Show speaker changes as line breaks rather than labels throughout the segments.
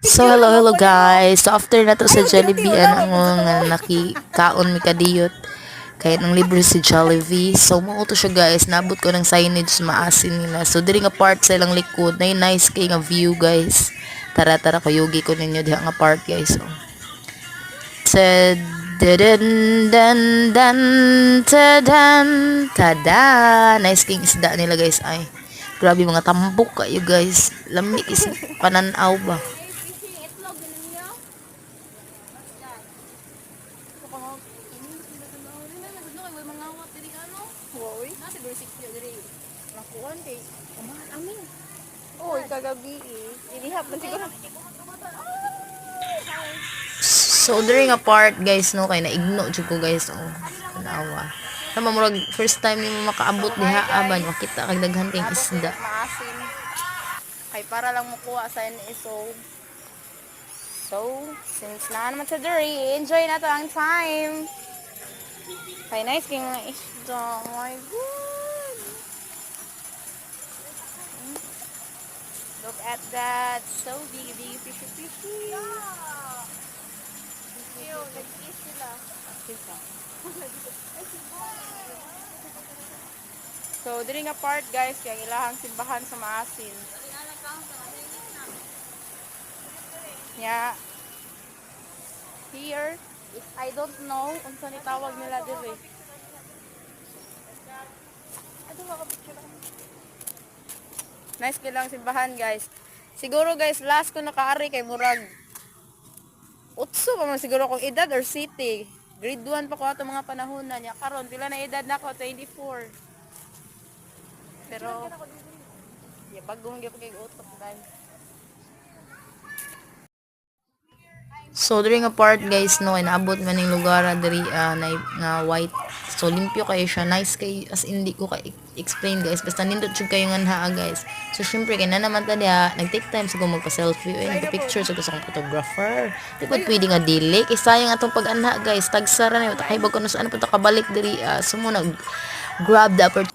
So, hello, hello guys. So, after na to sa Jollibee, ano nga nakikaon mi kadiyot. Kaya nang libre si Jollibee. So, mao to siya guys. Nabot ko ng signage maasin nila. So, diri nga part sa ilang likod. Na nice kay nga view guys. Tara, tara, kuyugi ko ninyo diha nga part guys. So, Tad dan dan dan tadan tada nice king isda nila guys ay grabe mga tambok kayo guys lamig is pananaw ba
Uy, kagabi eh. Ilihap man siguro.
So, during a part, guys, no, kay naigno jud ko, guys, oh. Tanawa. Tama murag first time nimo makaabot diha aban makita kag daghan kay isda.
Maasim. Kay para lang makuha sa NSO. So, since na naman sa diri, enjoy na to ang time. Kay nice king mga isda. Oh my god. Look at that. So big, big fishy, fishy. Ew, nag-kiss sila. So, diri nga part guys, kaya ilahang simbahan sa maasin. Yeah. Here, I don't know kung saan itawag nila diri. Nice kilang simbahan guys. Siguro guys, last ko nakaari kay Murag. Utso pa man siguro kong edad or city. Grade 1 pa ko ato mga panahon na niya. Karon pila na edad na ako? 24. Pero, yeah, bagong gyud kay utok guys.
So, during a part, guys, no, kay naabot man ning lugar diri ah, na, nga white. So, limpyo kayo siya. Nice kay as hindi ko ka explain guys. Basta nindot jud kayo nga naa, guys. So, syempre, kay na naman ta diha, nag-take time siguro magpa-selfie. Eh, nagpa-picture sa gusto kong photographer. Di ba pwede nga dili? Kay sayang atong pag-anha, guys. Tagsara na yun. Takay ba ko saan pa ta kabalik diri. ah, so, mo nag grab the opportunity.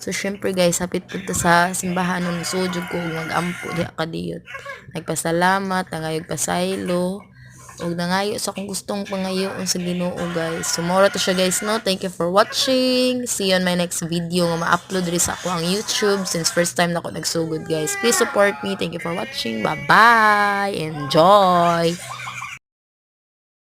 So, syempre guys, hapit po ta sa simbahan nung sujud ko mag-ampo di kadiyot. Nagpasalamat, nangayog pasaylo, ug nangayo sa kung gustong pangayoon sa Ginoo guys. So, mora to siya guys, no? Thank you for watching. See you on my next video nga ma-upload rin sa ako ang YouTube since first time na ako nagsugod guys. Please support me. Thank you for watching. Bye-bye. Enjoy!